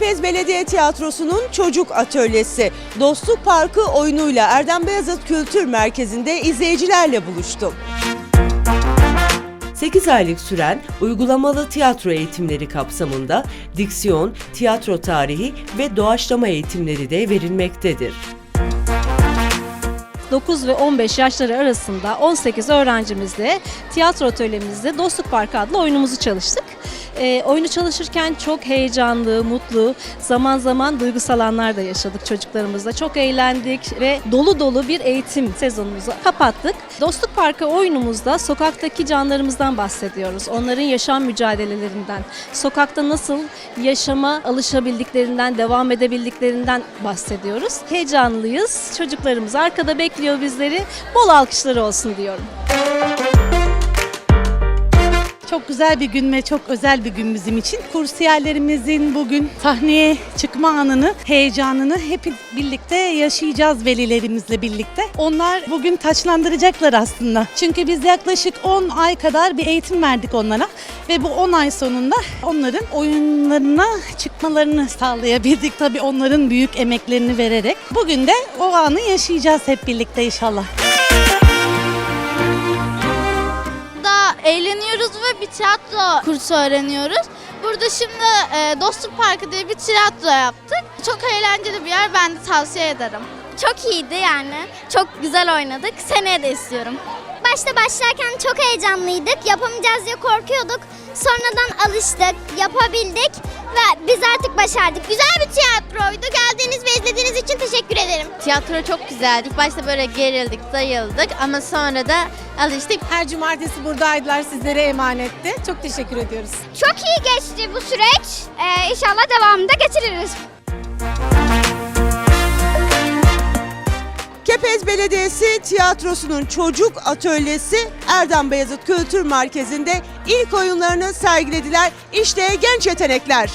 Kepez Belediye Tiyatrosu'nun çocuk atölyesi Dostluk Parkı oyunuyla Erdem Beyazıt Kültür Merkezi'nde izleyicilerle buluştu. 8 aylık süren uygulamalı tiyatro eğitimleri kapsamında diksiyon, tiyatro tarihi ve doğaçlama eğitimleri de verilmektedir. 9 ve 15 yaşları arasında 18 öğrencimizle tiyatro atölyemizde Dostluk Parkı adlı oyunumuzu çalıştık. Ee, oyunu çalışırken çok heyecanlı, mutlu, zaman zaman duygusal anlar da yaşadık çocuklarımızla. Çok eğlendik ve dolu dolu bir eğitim sezonumuzu kapattık. Dostluk Parkı oyunumuzda sokaktaki canlarımızdan bahsediyoruz. Onların yaşam mücadelelerinden, sokakta nasıl yaşama alışabildiklerinden, devam edebildiklerinden bahsediyoruz. Heyecanlıyız. Çocuklarımız arkada bekliyor bizleri. Bol alkışları olsun diyorum. Çok güzel bir gün ve çok özel bir gün bizim için. Kursiyerlerimizin bugün sahneye çıkma anını, heyecanını hep birlikte yaşayacağız velilerimizle birlikte. Onlar bugün taçlandıracaklar aslında. Çünkü biz yaklaşık 10 ay kadar bir eğitim verdik onlara ve bu 10 ay sonunda onların oyunlarına çıkmalarını sağlayabildik. Tabii onların büyük emeklerini vererek. Bugün de o anı yaşayacağız hep birlikte inşallah. Eğleniyoruz ve bir tiyatro kursu öğreniyoruz. Burada şimdi e, Dostluk Parkı diye bir tiyatro yaptık. Çok eğlenceli bir yer ben de tavsiye ederim. Çok iyiydi yani. Çok güzel oynadık. Seneye de istiyorum. Başta başlarken çok heyecanlıydık. Yapamayacağız diye korkuyorduk. Sonradan alıştık, yapabildik ve biz artık başardık. Güzel bir tiyatroydu. Geldiğiniz ve izlediğiniz için teşekkür ederim. Tiyatro çok güzeldi. İlk başta böyle gerildik, zayıldık ama sonra da alıştık. Her cumartesi buradaydılar sizlere emanetti. Çok teşekkür ediyoruz. Çok iyi geçti bu süreç. Ee, inşallah devamında getiririz. Kepez Belediyesi Tiyatrosu'nun çocuk atölyesi Erdem Beyazıt Kültür Merkezi'nde ilk oyunlarını sergilediler. İşte genç yetenekler.